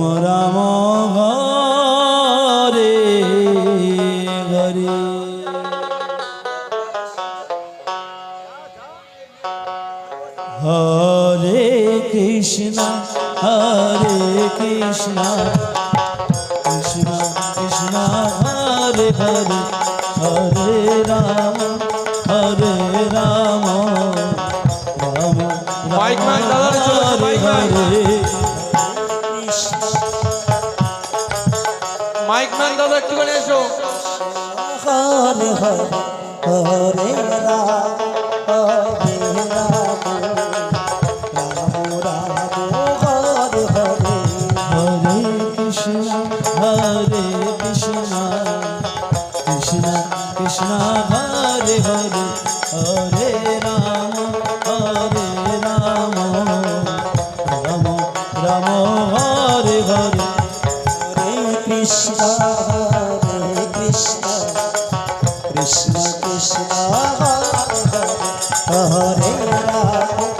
Ram Ram Hare. Hare Krishna Hare Krishna. Krishna Krishna, Hare Hare. Hare Ram Hare Ram. Hare Hare Hare Ram Hare Ram Ram Hare Hare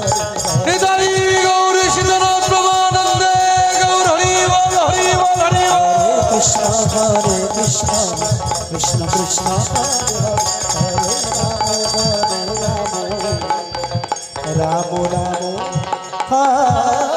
Hare Krishna Krishna Krishna Hare Ram Ram Ram Ram Hare